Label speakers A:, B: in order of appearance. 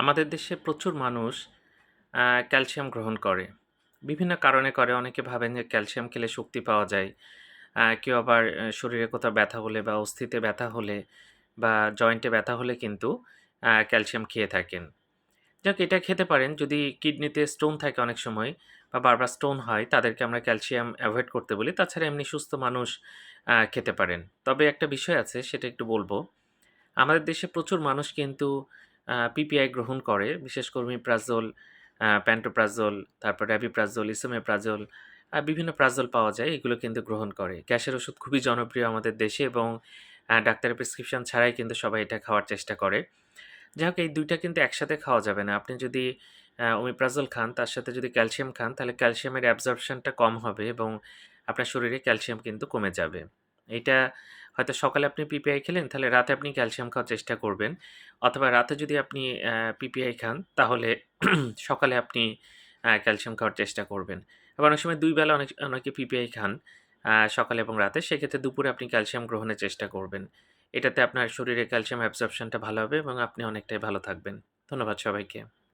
A: আমাদের দেশে প্রচুর মানুষ ক্যালসিয়াম গ্রহণ করে। বিভিন্ন কারণে করে। অনেকে ভাবেন যে ক্যালসিয়াম খেলে শক্তি পাওয়া যায়। কেউ আবার শরীরে কোথাও ব্যথা হলে বা অস্থিতে ব্যথা হলে বা জয়েন্টে ব্যথা হলে কিন্তু ক্যালসিয়াম খেয়ে থাকেন। যাক, এটা খেতে পারেন যদি কিডনিতে স্টোন থাকে অনেক সময় বা বারবার স্টোন হয়, তাদেরকে আমরা ক্যালসিয়াম অ্যাভয়েড করতে বলি। তাছাড়া এমনি সুস্থ মানুষ খেতে পারেন। তবে একটা বিষয় আছে, সেটা একটু বলব আমাদের দেশে প্রচুর মানুষ কিন্তু পিপিআই গ্রহণ করে। বিশেষ করে ওমিপ্রাজোল, আ প্যান্টোপ্রাজোল, তারপর র‍্যাবিপ্রাজোল, ইসোমেপ্রাজোল বিভিন্ন প্রাজোল পাওয়া যায়। এগুলো কিন্তু গ্রহণ করে। গ্যাসের ওষুধ খুবই জনপ্রিয় আমাদের দেশে এবং ডাক্তারের প্রেসক্রিপশন ছাড়াই কিন্তু সবাই এটা খাওয়ার চেষ্টা করে। যাই হোক এই দুইটা কিন্তু একসাথে খাওয়া যাবে না। আপনি যদি ওমিপ্রাজোল খান তার সাথে যদি ক্যালসিয়াম খান তাহলে ক্যালসিয়ামের অ্যাবসর্পশনটা কম হবে এবং আপনার শরীরে ক্যালসিয়াম কিন্তু কমে যাবে। এইটা হয়তো সকালে আপনি পিপিআই খেলেন, তাহলে রাতে আপনি ক্যালসিয়াম খাওয়ার চেষ্টা করবেন। অথবা রাতে যদি আপনি পিপিআই খান, তাহলে সকালে আপনি ক্যালসিয়াম খাওয়ার চেষ্টা করবেন। আবার অনেক সময় ২ বেলা অনেক, অনেকে পিপিআই খান সকালে এবং রাতে। সেক্ষেত্রে দুপুরে আপনি ক্যালসিয়াম গ্রহণের চেষ্টা করবেন। এটাতে আপনার শরীরে ক্যালসিয়াম অ্যাবসর্পশনটা ভালো হবে এবং আপনি অনেকটাই ভালো থাকবেন। ধন্যবাদ সবাইকে।